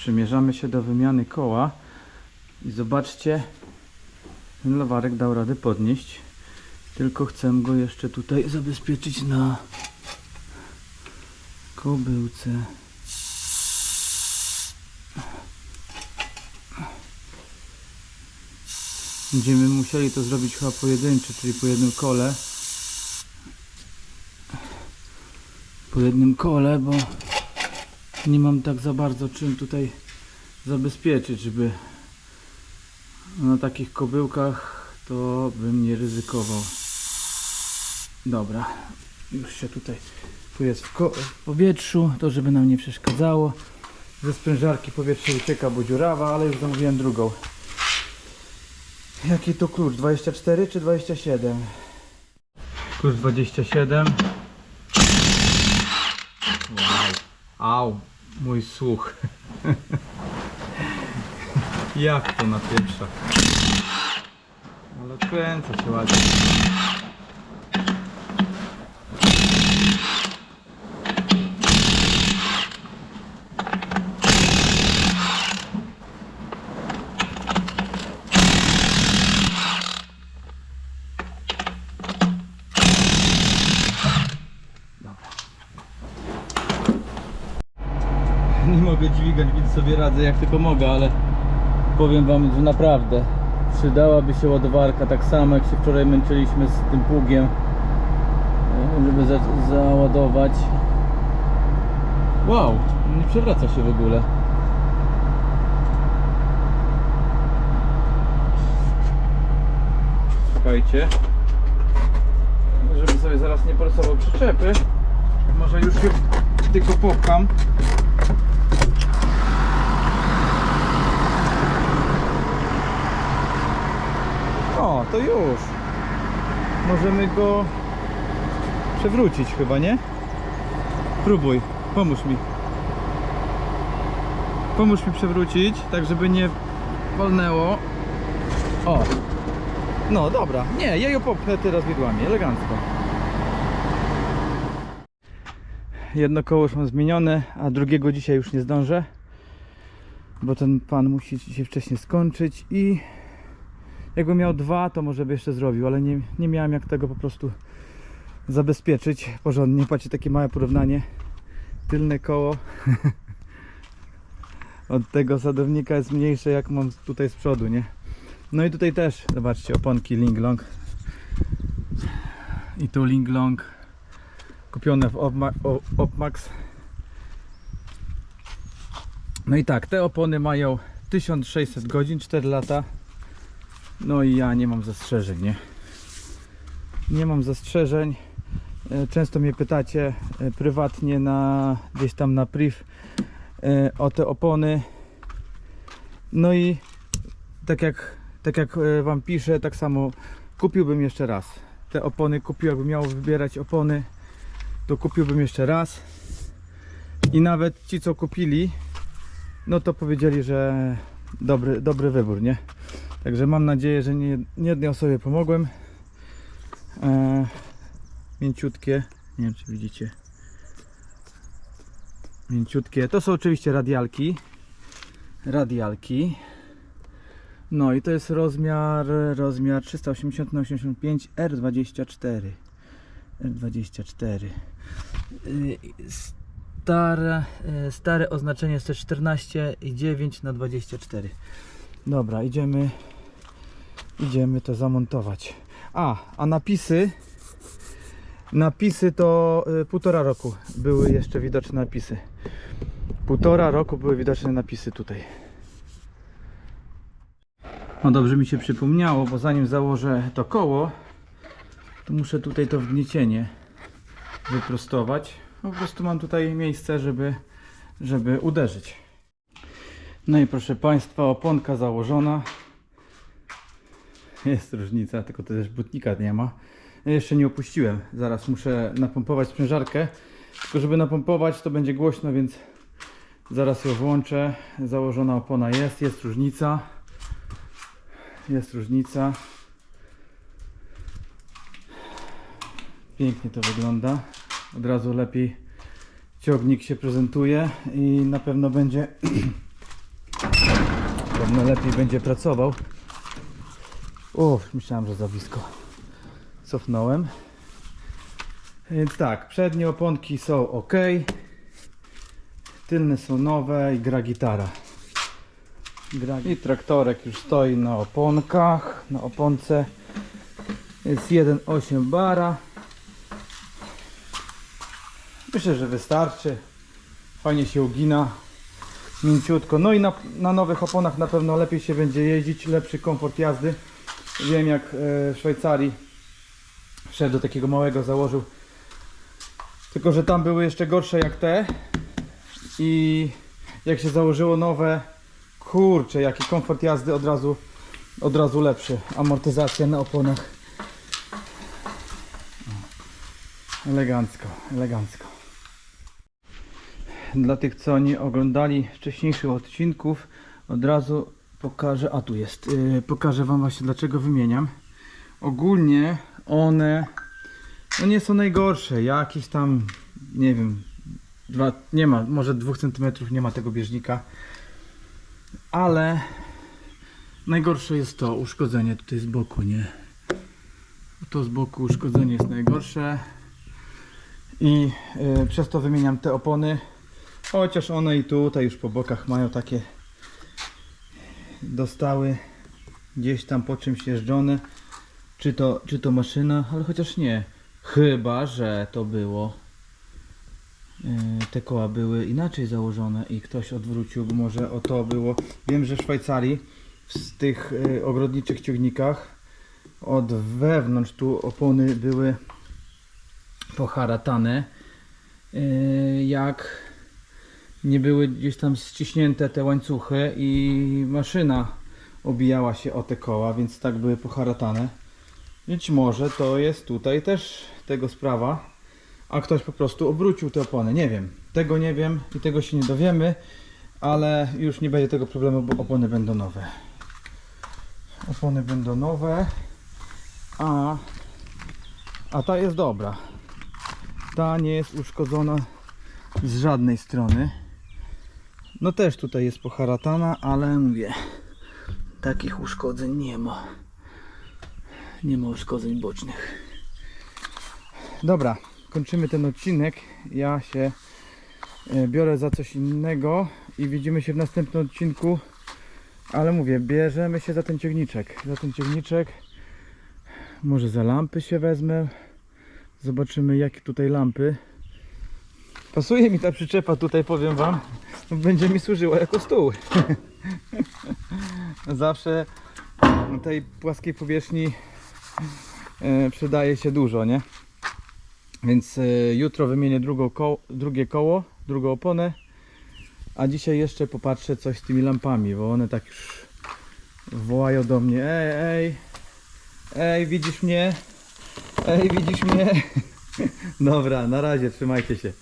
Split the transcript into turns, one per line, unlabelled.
Przymierzamy się do wymiany koła i zobaczcie, ten lowarek dał radę podnieść. Tylko chcę go jeszcze tutaj zabezpieczyć na kobyłce. Będziemy musieli to zrobić chyba pojedyncze, czyli po jednym kole. Po jednym kole, bo nie mam tak za bardzo czym tutaj zabezpieczyć, żeby na takich kobyłkach to bym nie ryzykował. Dobra, już się tutaj tu jest w, w powietrzu, to żeby nam nie przeszkadzało. Ze sprężarki powietrze ucieka, bo dziurawa, ale już zamówiłem drugą. Jaki to klucz? 24 czy 27? Klucz 27. Wow. Au, mój słuch. Jak to napieprza. Ale kręca się ładnie. Nie mogę dźwigać, więc sobie radzę jak tylko mogę, ale powiem wam, że naprawdę przydałaby się ładowarka tak samo jak się wczoraj męczyliśmy z tym pługiem, e, żeby za załadować. Wow, nie przewraca się w ogóle. Czekajcie. Żeby sobie zaraz nie porysował przyczepy. Może już ją tylko popcham. O, to już. Możemy go przewrócić chyba, nie? Próbuj, pomóż mi. Pomóż mi przewrócić, tak żeby nie wolnęło. O. No dobra, nie, ja ją popchnę teraz widłami, elegancko. Jedno koło już mam zmienione, a drugiego dzisiaj już nie zdążę. Bo ten pan musi się wcześniej skończyć i jakbym miał dwa, to może by jeszcze zrobił, ale nie, nie miałem jak tego po prostu zabezpieczyć porządnie. Patrzcie, takie małe porównanie. Tylne koło od tego sadownika jest mniejsze jak mam tutaj z przodu, nie? No i tutaj też, zobaczcie, oponki Linglong. I tu Linglong kupione w Opma- Opmax. No i tak, te opony mają 1600 godzin, 4 lata. No i ja nie mam zastrzeżeń, nie? Nie mam zastrzeżeń. E, Często mnie pytacie e, prywatnie na gdzieś tam na priv e, o te opony. No i tak jak, tak jak wam piszę, tak samo kupiłbym jeszcze raz. Te opony kupił, jakbym miał wybierać opony, to kupiłbym jeszcze raz. I nawet ci co kupili, no to powiedzieli, że dobry, dobry wybór, nie? Także mam nadzieję, że nie, nie jednej osobie pomogłem. E, mięciutkie, nie wiem czy widzicie. Mięciutkie. To są oczywiście radialki. Radialki. No i to jest rozmiar, rozmiar 380 na 85 R24. R24. Y, Stare, stare oznaczenie jest też 14 i 9 na 24. Dobra, idziemy idziemy to zamontować. A, a napisy napisy to y, półtora roku były jeszcze widoczne napisy. Półtora roku były widoczne napisy tutaj. No dobrze mi się przypomniało, bo zanim założę to koło, to muszę tutaj to wgniecienie wyprostować. Po prostu mam tutaj miejsce, żeby, żeby uderzyć. No i proszę Państwa, oponka założona. Jest różnica, tylko też butnika nie ma. Ja jeszcze nie opuściłem. Zaraz muszę napompować sprężarkę. Tylko żeby napompować to będzie głośno, więc zaraz ją włączę. Założona opona jest, jest różnica. Jest różnica. Pięknie to wygląda. Od razu lepiej ciągnik się prezentuje i na pewno będzie pewno lepiej będzie pracował. O, myślałem, że za blisko. Cofnąłem. Więc tak, przednie oponki są ok. Tylne są nowe i gra gitara. Gra... I traktorek już stoi na oponkach, na oponce. Jest 1,8 bara. Myślę, że wystarczy. Fajnie się ugina. Mięciutko. No i na, na nowych oponach na pewno lepiej się będzie jeździć, lepszy komfort jazdy. Wiem jak e, w Szwajcarii wszedł do takiego małego założył. Tylko, że tam były jeszcze gorsze jak te. I jak się założyło nowe, kurczę, jaki komfort jazdy od razu, od razu lepszy. Amortyzacja na oponach. Elegancko, elegancko. Dla tych, co nie oglądali wcześniejszych odcinków, od razu pokażę, a tu jest, yy, pokażę Wam właśnie dlaczego wymieniam. Ogólnie one no nie są najgorsze, jakieś tam, nie wiem, dwa, nie ma, może 2 cm nie ma tego bieżnika, ale najgorsze jest to uszkodzenie tutaj z boku, nie? To z boku uszkodzenie jest najgorsze i y, przez to wymieniam te opony, chociaż one i tutaj już po bokach mają takie dostały gdzieś tam po czymś jeżdżone. Czy to, czy to maszyna, ale chociaż nie. Chyba, że to było yy, te koła były inaczej założone i ktoś odwrócił, może o to było. Wiem, że w Szwajcarii w tych yy, ogrodniczych ciągnikach od wewnątrz tu opony były poharatane yy, jak nie były gdzieś tam ściśnięte te łańcuchy i maszyna obijała się o te koła, więc tak były poharatane. Być może to jest tutaj też tego sprawa, a ktoś po prostu obrócił te opony. Nie wiem, tego nie wiem i tego się nie dowiemy, ale już nie będzie tego problemu, bo opony będą nowe. Opony będą nowe, a, a ta jest dobra. Ta nie jest uszkodzona z żadnej strony. No też tutaj jest poharatana, ale mówię, takich uszkodzeń nie ma. Nie ma uszkodzeń bocznych. Dobra, kończymy ten odcinek. Ja się e, biorę za coś innego i widzimy się w następnym odcinku. Ale mówię, bierzemy się za ten ciągniczek. Za ten ciągniczek. Może za lampy się wezmę. Zobaczymy jakie tutaj lampy. Pasuje mi ta przyczepa tutaj, powiem Wam. Będzie mi służyła jako stół. Zawsze na tej płaskiej powierzchni e, przydaje się dużo, nie? Więc e, jutro wymienię koło, drugie koło, drugą oponę. A dzisiaj jeszcze popatrzę coś z tymi lampami, bo one tak już wołają do mnie. Ej, ej, ej, widzisz mnie? Ej, widzisz mnie? Dobra, na razie, trzymajcie się.